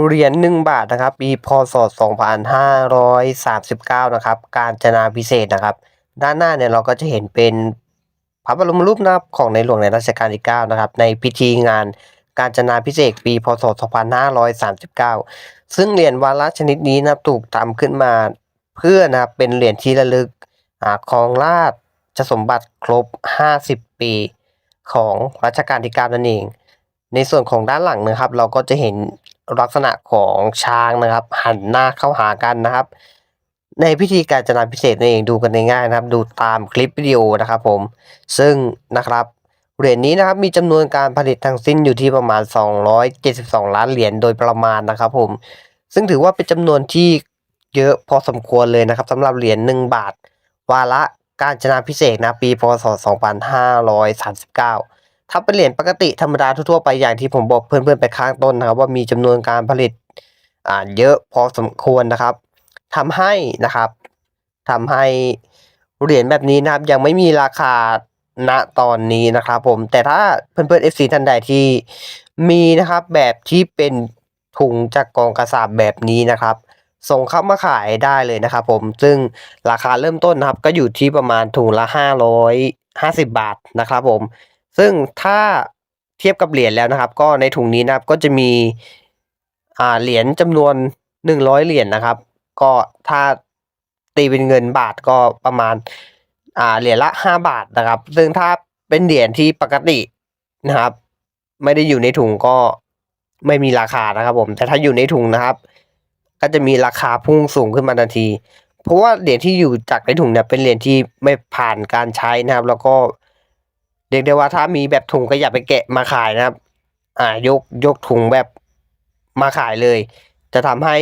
เหรียญ1บาทนะครับปีพศ 2539 นะครับ กาญจนาพิเศษนะครับ ด้านหน้าเนี่ยเราก็จะเห็นเป็นพระบรมรูปนะครับของในหลวงในรัชกาลที่ 9 นะครับ ในพิธีงานกาญจนาพิเศษปีพศ 2539 ซึ่งเหรียญวาระชนิดนี้นะครับถูกทำขึ้นมาเพื่อนะครับเป็นเหรียญที่ระลึกอครองราชสมบัติครบ 50 ปีของรัชกาลที่ 9 นั่นเอง ในส่วนของด้านหลังนะครับ เราก็จะเห็น ลักษณะของช้างนะครับ หันหน้าเข้าหากันนะครับ ในพิธีการจนาพิเศษนั่นเองดูกันง่ายๆนะครับ ดูตามคลิปวิดีโอนะครับ ผมซึ่งนะครับเหรียญนี้นะครับมีจำนวนการผลิตทั้งสิ้นอยู่ที่ประมาณ 272 ล้านเหรียญโดยประมาณนะครับ ผม ซึ่งถือว่าเป็นจำนวนที่เยอะพอสมควรเลยนะครับสำหรับเหรียญ1บาท วาระการจนาพิเศษนะปีพศ 2539 ถ้าเป็นเหรียญปกติธรรมดาทั่วๆไปอย่างที่ผมบอกเพื่อนๆไปข้างต้นนะครับ ว่ามีจำนวนการผลิตอ่าเยอะพอสมควรนะครับทำให้นะครับทำให้เหรียญแบบนี้นะครับ ยังไม่มีราคาณตอนนี้นะครับ ผมแต่ถ้าเพื่อนๆ FC ท่านใดที่มีนะครับแบบที่เป็นถุงจากกองกระสาบแบบนี้นะครับ ส่งเข้ามาขายได้เลยนะครับผมซึ่งราคาเริ่มต้นนะครับ ก็อยู่ที่ประมาณถุงละ 550 บาทนะครับผม ซึ่งถ้าเทียบกับเหรียญแล้วนะครับ ก็ในถุงนี้นะครับก็จะมีอ่าเหรียญจำนวน 100 เหรียญนะครับ ก็ถ้าตีเป็นเงินบาทก็ประมาณอ่าเหรียญละ 5 บาทนะครับ ซึ่งถ้าเป็นเหรียญที่ปกตินะครับ ไม่ได้อยู่ในถุงก็ไม่มีราคานะครับผม แต่ถ้าอยู่ในถุงนะครับ ก็จะมีราคาพุ่งสูงขึ้นมาทันที เพราะว่าเหรียญที่อยู่จากในถุงเนี่ยเป็นเหรียญที่ไม่ผ่านการใช้นะครับ แล้วก็ เรียกได้ว่าถ้ามีแบบถุงก็อย่าไปแกะมาขายนะครับ อ่ายกยกถุงแบบมาขายเลย จะทำให้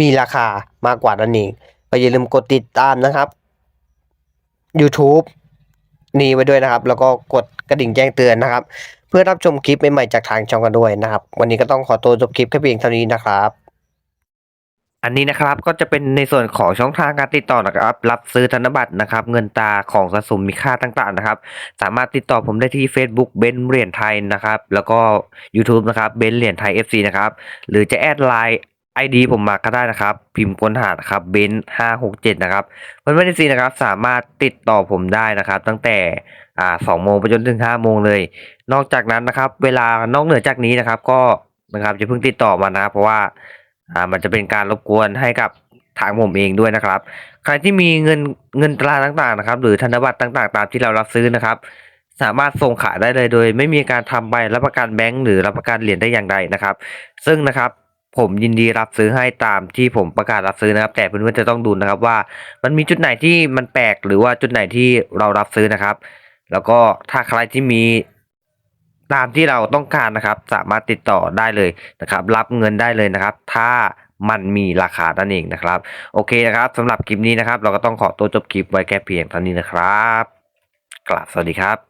มีราคามากกว่านั่นเองก็อย่าลืมกดติดตามนะครับ YouTube นี้ไว้ด้วยนะครับ แล้วก็กดกระดิ่งแจ้งเตือนนะครับ เพื่อรับชมคลิปใหม่ๆจากทางช่องกันด้วยนะครับ วันนี้ก็ต้องขอตัวจบคลิปแค่เพียงเท่านี้นะครับ อันนี้นะครับก็จะเป็นในส่วนของช่องทางการติดต่อนะครับ รับซื้อธนบัตรนะครับ เงินตาของสะสมมีค่าต่างๆนะครับ สามารถติดต่อผมได้ที่ Facebook เบนเหรียญไทยนะครับ แล้วก็ YouTube นะครับเบนเหรียญไทย FC นะครับหรือจะแอดไลน์ ID ผมมาก็ได้นะครับ พิมพ์ค้นหานะครับเบนห้าหกเจ็ดนะครับเพื่อนๆ FC นะครับ สามารถติดต่อผมได้นะครับ ตั้งแต่อ่าสองโมงไปจนถึงห้าโมงเลย นอกจากนั้นนะครับ เวลานอกเหนือจากนี้นะครับ ก็นะครับจะเพิ่งติดต่อมานะครับเพราะว่า อ่ามันจะเป็นการรบกวนให้กับทางผมเองด้วยนะครับ ใครที่มีเงินเงินตราต่างๆนะครับ หรือธนบัตรต่างๆ ตามที่เรารับซื้อนะครับ สามารถส่งขายได้เลยโดย ไม่มีการทำใบรับประกันแบงก์หรือรับประกันเหรียญได้อย่างใดนะครับ ซึ่งนะครับผมยินดีรับซื้อให้ตามที่ผมประกาศรับซื้อนะครับ แต่เพื่อนๆจะต้องดูนะครับว่า มันมีจุดไหนที่มันแปลกหรือว่าจุดไหนที่เรารับซื้อนะครับ แล้วก็ถ้าใครที่มี ตามที่เราต้องการนะครับ สามารถติดต่อได้เลยนะครับ รับเงินได้เลยนะครับ ถ้ามันมีราคานั่นเองนะครับ โอเคนะครับสำหรับคลิปนี้นะครับ เราก็ต้องขอตัวจบคลิปไว้แค่เพียงเท่านี้นะครับกราบสวัสดีครับ